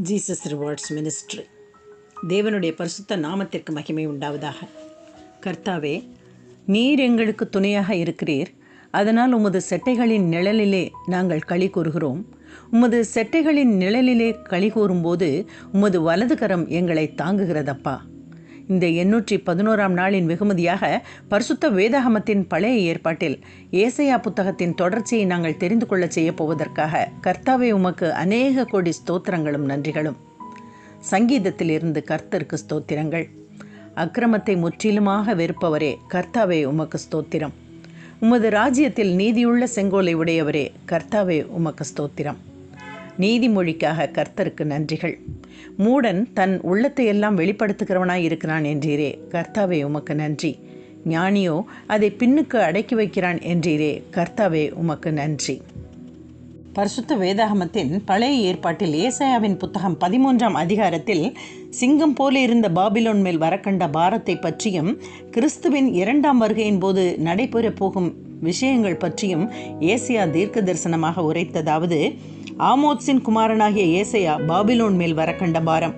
Jesus rewards ministry தேவனுடைய பரிசுத்த நாமத்திற்கு மகிமை உண்டாவதாக. கர்த்தாவே நீர் எங்களுக்கு துணையாக இருக்கிறீர். அதனால் உமது செட்டைகளின் நிழலிலே நாங்கள் களி கூறுகிறோம். உமது செட்டைகளின் நிழலிலே களி கூறும்போது உமது வலது கரம் எங்களை தாங்குகிறதப்பா. இந்த எண்ணூற்றி பதினோராம் நாளின் வெகுமதியாக பரிசுத்த வேதாகமத்தின் பழைய ஏற்பாட்டில் ஏசையா புத்தகத்தின் தொடர்ச்சியை நாங்கள் தெரிந்து கொள்ளச் செய்ய போவதற்காக கர்த்தாவே உமக்கு அநேக கோடி ஸ்தோத்திரங்களும் நன்றிகளும். சங்கீதத்திலிருந்து கர்த்தருக்கு ஸ்தோத்திரங்கள். அக்கிரமத்தை முற்றிலுமாக வெறுப்பவரே கர்த்தாவே உமக்கு ஸ்தோத்திரம். உமது ராஜ்யத்தில் நீதியுள்ள செங்கோலை உடையவரே கர்த்தாவே உமக்கு ஸ்தோத்திரம். நீதிமொழிக்காக கர்த்தருக்கு நன்றிகள். மூடன் தன் உள்ளத்தை எல்லாம் வெளிப்படுத்துகிறவனாய் இருக்கிறான் என்றீரே. கர்த்தாவே உமக்கு நன்றி. ஞானியோ அதை பின்னுக்கு அடக்கி வைக்கிறான் என்றீரே. கர்த்தாவே உமக்கு நன்றி. பரிசுத்த வேதாகமத்தின் பழைய ஏற்பாட்டில் ஏசாயாவின் புத்தகம் பதிமூன்றாம் அதிகாரத்தில் சிங்கம் போல இருந்த பாபிலோன் மேல் வரக்கண்ட பாரத்தை பற்றியும் கிறிஸ்துவின் இரண்டாம் வருகையின் போது நடைபெறப் போகும் விஷயங்கள் பற்றியும் ஏசியா தீர்க்க தரிசனமாக உரைத்ததாவது ஆமோத்ஸின் குமாரனாகிய ஏசையா பாபிலோன் மேல் வரக்கண்ட பாரம்.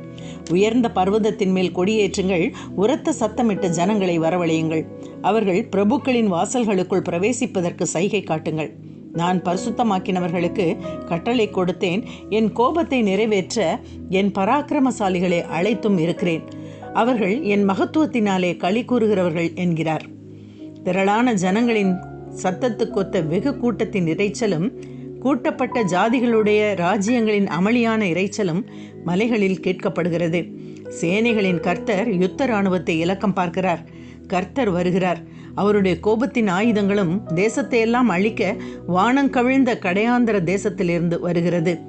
உயர்ந்த பர்வதத்தின் மேல் கொடியேற்றுங்கள் உரத்த சத்தமிட்ட ஜனங்களை வரவழையுங்கள். அவர்கள் பிரபுக்களின் வாசல்களுக்குள் பிரவேசிப்பதற்கு சைகை காட்டுங்கள். நான் பரிசுத்தமாக்கினவர்களுக்கு கட்டளை கொடுத்தேன் என் கோபத்தை நிறைவேற்ற என் பராக்கிரமசாலிகளை அழைத்தும் இருக்கிறேன். அவர்கள் என் மகத்துவத்தினாலே களி கூறுகிறவர்கள் என்கிறார். திரளான ஜனங்களின் சத்தத்துக்கொத்த வெகு கூட்டத்தின் இறைச்சலும் கூட்டப்பட்ட ஜாதிகளுடைய ராஜ்யங்களின் அமளியான இறைச்சலும் மலைகளில் கேட்கப்படுகிறது. சேனைகளின் கர்த்தர் யுத்த இராணுவத்தை இலக்கம் பார்க்கிறார். கர்த்தர் வருகிறார். அவருடைய கோபத்தின் ஆயுதங்களும் தேசத்தை எல்லாம் அழிக்க வானங்கவிழ்ந்த கடையாந்திர தேசத்திலிருந்து வருகிறது.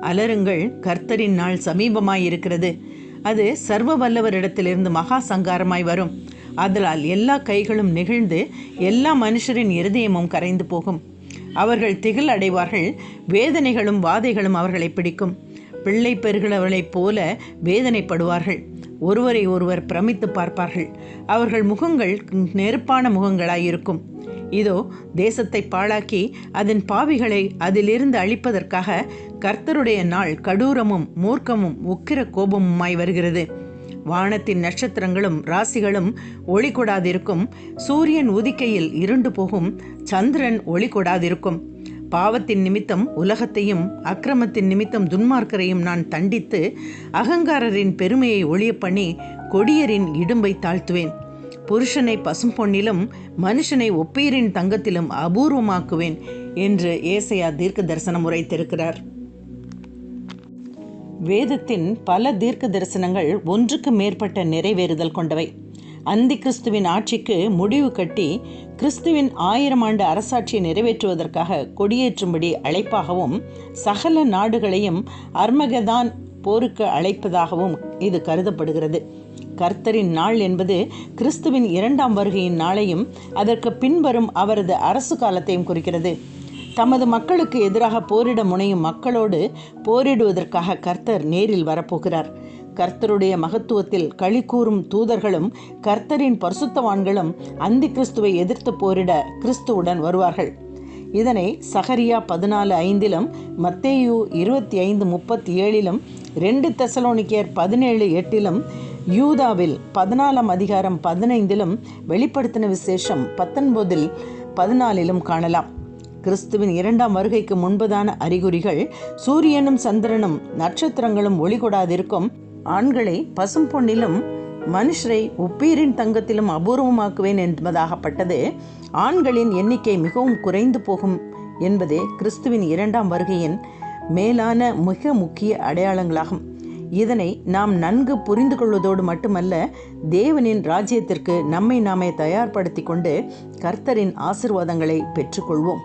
அலருங்கள் கர்த்தரின் நாள் சமீபமாயிருக்கிறது. அது சர்வ வல்லவரிடத்திலிருந்து மகா சங்காரமாய் வரும். அதனால் எல்லா கைகளும் நெகிழ்ந்து எல்லா மனுஷரின் இருதயமும் கரைந்து போகும். அவர்கள் திகில் அடைவார்கள் வேதனைகளும் வாதைகளும் அவர்களை பிடிக்கும். பிள்ளை பெறுகிறவர்களைப் போல வேதனைப்படுவார்கள். ஒருவரை ஒருவர் பிரமித்து பார்ப்பார்கள். அவர்கள் முகங்கள் நெருப்பான முகங்களாயிருக்கும். இதோ தேசத்தை பாழாக்கி அதன் பாவிகளை அதிலிருந்து அழிப்பதற்காக கர்த்தருடைய நாள் கடூரமும் மூர்க்கமும் உக்கிர கோபமுமாய் வருகிறது. வானத்தின் நட்சத்திரங்களும் ராசிகளும் ஒளி கொடாதிருக்கும் சூரியன் உதிக்கையில் இருண்டு போகும். சந்திரன் ஒளி கொடாதிருக்கும் பாவத்தின் நிமித்தம் உலகத்தையும் அக்கிரமத்தின் நிமித்தம் துன்மார்க்கரையும் நான் தண்டித்து அகங்காரரின் பெருமையை ஒளிய பண்ணி கொடியரின் இடும்பை தாழ்த்துவேன். புருஷனை பசும் பொன்னிலும் மனுஷனை ஒப்பீரின் தங்கத்திலும் அபூர்வமாக்குவேன் என்று ஏசையா தீர்க்க தரிசனம் உரைத்திருக்கிறார் வேதத்தின் பல தீர்க்க தரிசனங்கள் ஒன்றுக்கு மேற்பட்ட நிறைவேறுதல் கொண்டவை. அந்தி கிறிஸ்துவின் ஆட்சிக்கு முடிவு கட்டி கிறிஸ்துவின் ஆயிரம் ஆண்டு அரசாட்சியை நிறைவேற்றுவதற்காக கொடியேற்றும்படி அழைப்பாகவும் சகல நாடுகளையும் அர்மகதான் போருக்கு அழைப்பதாகவும் இது கருதப்படுகிறது. கர்த்தரின் நாள் என்பது கிறிஸ்துவின் இரண்டாம் வருகையின் நாளையும் அதற்கு பின்வரும் அவரது அரசு காலத்தையும் குறிக்கிறது. தமது மக்களுக்கு எதிராக போரிட முனையும் மக்களோடு போரிடுவதற்காக கர்த்தர் நேரில் வரப்போகிறார். கர்த்தருடைய மகத்துவத்தில் களி கூறும் தூதர்களும் கர்த்தரின் பரிசுத்தவான்களும் அந்தி கிறிஸ்துவை எதிர்த்து போரிட கிறிஸ்துவுடன் வருவார்கள். இதனை சஹரியா பதினாலு ஐந்திலும் மத்தேயு இருபத்தி ஐந்து முப்பத்தி ஏழிலும் ரெண்டு தெசலோனிக்கேர் பதினேழு எட்டிலும் யூதாவில் பதினாலாம் அதிகாரம் பதினைந்திலும் வெளிப்படுத்தின விசேஷம் பத்தொன்பதில் பதினாலிலும் காணலாம். கிறிஸ்துவின் இரண்டாம் வருகைக்கு முன்பதான அறிகுறிகள் சூரியனும் சந்திரனும் நட்சத்திரங்களும் ஒளி கொடாதிருக்கும் ஆண்களை பசும் பொன்னிலும் மனுஷரை உப்பீரின் தங்கத்திலும் அபூர்வமாக்குவேன் என்பதாகப்பட்டது. ஆண்களின் எண்ணிக்கை மிகவும் குறைந்து போகும் என்பதே கிறிஸ்துவின் இரண்டாம் வருகையின் மேலான மிக முக்கிய அடையாளங்களாகும். இதனை நாம் நன்கு புரிந்து கொள்வதோடு மட்டுமல்ல தேவனின் ராஜ்யத்திற்கு நம்மை நாமே தயார்படுத்தி கொண்டு கர்த்தரின் ஆசிர்வாதங்களை பெற்றுக்கொள்வோம்.